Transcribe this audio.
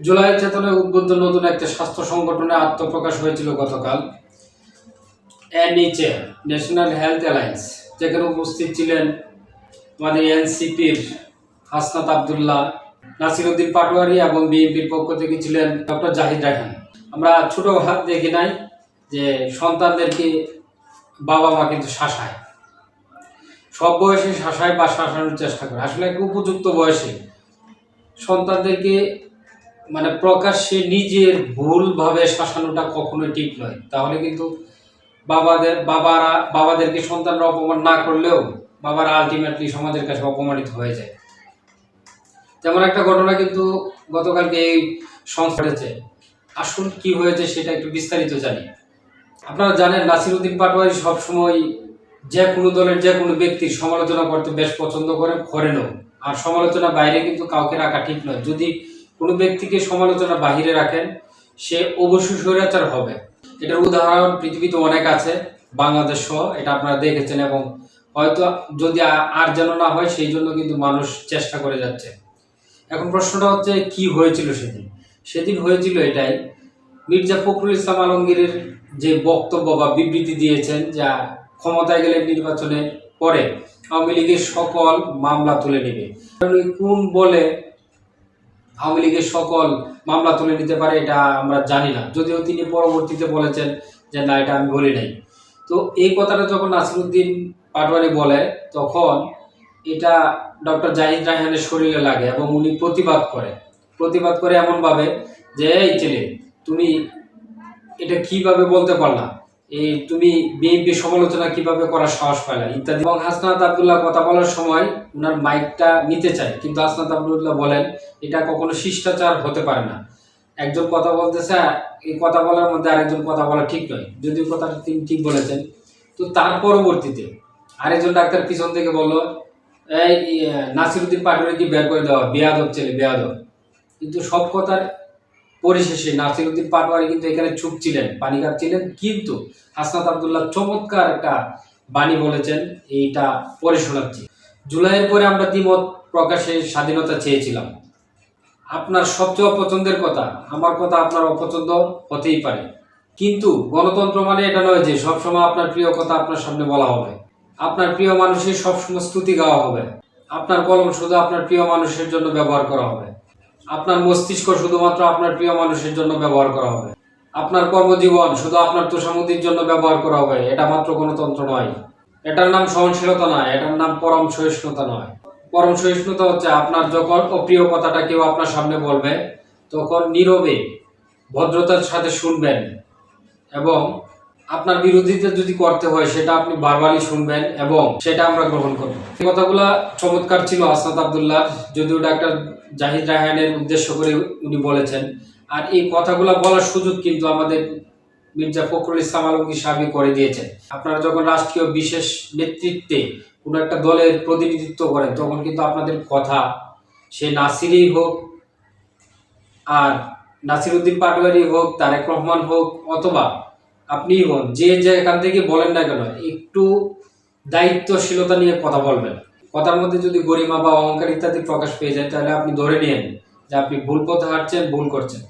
জুলাই চেতনায় উদ্বুদ্ধ নতুন একটা স্বাস্থ্য সংগঠনে আত্মপ্রকাশ হয়েছিল গতকাল। এনইচে ন্যাশনাল হেলথ অ্যালায়েন্স যেখানে উপস্থিত ছিলেন আমাদের এনসিপির হাসনাত আবদুল্লাহ, নাসিরুদ্দিন পাটোয়ারি এবং বিএনপির পক্ষ থেকে ছিলেন ডক্টর জাহিদ রায়হান। আমরা ছোট হাত দেখি নাই যে সন্তানদেরকে বাবা মা কিন্তু শাসায়। সব বয়সে শাসায় বা শাসানোর চেষ্টা করে। আসলে একটা উপযুক্ত বয়সে সন্তানদেরকে মানে প্রকাশ্যে নিজের ভুলভাবে শাসানোটা কখনোই ঠিক নয়। তাহলে কিন্তু বাবাদের, বাবারা, বাবাদেরকে সন্তানরা অপমান না করলেও বাবারা আলটিমেটলি সমাজের কাছে অপমানিত হয়ে যায়। তেমন একটা ঘটনা কিন্তু গতকালকে এই সংস্থা ঘটেছে। আসল কি হয়েছে সেটা একটু বিস্তারিত জানি। আপনারা জানেন, নাসিরুদ্দিন পাটোয়ারি সবসময় যে কোনো দলের, যে কোনো ব্যক্তির সমালোচনা করতে বেশ পছন্দ করেন, করেনও। আর সমালোচনা বাইরে কিন্তু কাউকে রাখা ঠিক নয়। যদি কোনো ব্যক্তিকে সমালোচনা বাহিরে রাখেন, সে অবশ্যই স্বৈরাচার হবে। এটার উদাহরণ পৃথিবীতে অনেক আছে, বাংলাদেশ সহ, এটা আপনারা দেখেছেন এবং হয়তো যদি আর যেন না হয়, সেই জন্য কিন্তু মানুষ চেষ্টা করে যাচ্ছে। এখন প্রশ্নটা হচ্ছে, কি হয়েছিল সেদিন? সেদিন হয়েছিল এটাই, মির্জা ফখরুল ইসলাম আলমগীরের যে বক্তব্য বা বিবৃতি দিয়েছেন, যা ক্ষমতায় গেলে নির্বাচনে পরে আওয়ামী লীগের সকল মামলা তুলে নেবে। কোন বলে আওয়ামী লীগের সকল মামলা তুলে নিতে পারে, এটা আমরা জানি না। যদিও তিনি পরবর্তীতে বলেছেন যে, না, এটা আমি বলি নাই। তো এই কথাটা যখন নাসিরুদ্দিন পাটোয়ারি বলে, তখন এটা ডক্টর জাহিদ রায়হানের শরীরে লাগে এবং উনি প্রতিবাদ করে। প্রতিবাদ করে এমনভাবে যে, এই ছেলে, তুমি এটা কীভাবে বলতে পারলা? এই তুমি বিএনপি সমালোচনা কীভাবে করার সাহস পাইলা ইত্যাদি। এবং হাসনাত আবদুল্লাহ কথা বলার সময় ওনার মাইকটা নিতে চায়। কিন্তু হাসনাত আবদুল্লাহ বলেন, এটা কখনো শিষ্টাচার হতে পারে না। একজন কথা বলতেছে, এই কথা বলার মধ্যে আরেকজন কথা বলা ঠিক নয়। যদিও কথাটা তিনি ঠিক বলেছেন, তো তার পরবর্তীতে আরেকজন ডাক্তার পিছন থেকে বলল, এই নাসিরুদ্দিন পাটোয়ারিকে বের করে দেওয়া বেয়াদব ছেলে, বেয়াদব। কিন্তু সব কথার পরিশেষে নাসিরুদ্দিন পাটোয়ারি কিন্তু এখানে চুপ ছিলেন কিন্তু হাসনাত আবদুল্লাহ চমৎকার একটা বাণী বলেছেন, এইটা পরে শোনাচ্ছি। জুলাইয়ের পরে আমরা দ্বিমত প্রকাশের স্বাধীনতা চেয়েছিলাম। আপনার সবচেয়ে অপছন্দের কথা, আমার কথা আপনার অপছন্দ হতেই পারে। কিন্তু গণতন্ত্র মানে এটা নয় যে সবসময় আপনার প্রিয় কথা আপনার সামনে বলা হবে। আপনার প্রিয় মানুষের সবসময় স্তুতি গাওয়া হবে। আপনার কলম শুধু আপনার প্রিয় মানুষের জন্য ব্যবহার করা হবে। আপনার মস্তিষ্ক শুধুমাত্র আপনার প্রিয় মানুষের জন্য ব্যবহার করা হবে। আপনার কর্মজীবন শুধু আপনার তোষামুদির জন্য ব্যবহার করা হবে, এটা মাত্র গণতন্ত্র নয়। এটার নাম সহনশীলতা নয়, এটার নাম পরম সহিষ্ণুতা নয়। পরম সহিষ্ণুতা হচ্ছে আপনার যখন অপ্রিয় কথাটা কেউ আপনার সামনে বলবে, তখন নীরবে, ভদ্রতার সাথে শুনবেন এবং আপনার বিরোধিতা যদি করতে হয়, সেটা আপনি বারবারই শুনবেন এবং সেটা আমরা গ্রহণ করব। এই কথাগুলা চমৎকার ছিল আসনাদ আবদুল্লাহ, যদিও ডাক্তার জাহিদ রায়হানের উদ্দেশ্য করে উনি বলেছেন। আর এই কথাগুলা বলার সুযোগ কিন্তু আমাদের মির্জা ফখরুল ইসলাম আলমগীর সাহেবই করে দিয়েছেন। আপনারা যখন রাষ্ট্রীয় বিশেষ নেতৃত্বে কোনো একটা দলের প্রতিনিধিত্ব করেন, তখন কিন্তু আপনাদের কথা সে নাসিরই হোক, আর নাসিরুদ্দিন পাটোয়ারি হোক, তারেক রহমান হোক, অথবা আপনিই হন, যে যে এখান থেকে বলেন না কেন, একটু দায়িত্বশীলতা নিয়ে কথা বলবেন। কথার মধ্যে যদি গরিমা বা অহংকার ইত্যাদি প্রকাশ পেয়ে যায়, তাহলে আপনি ধরে নিন যে আপনি ভুল পথে হাঁটছেন, ভুল করছেন।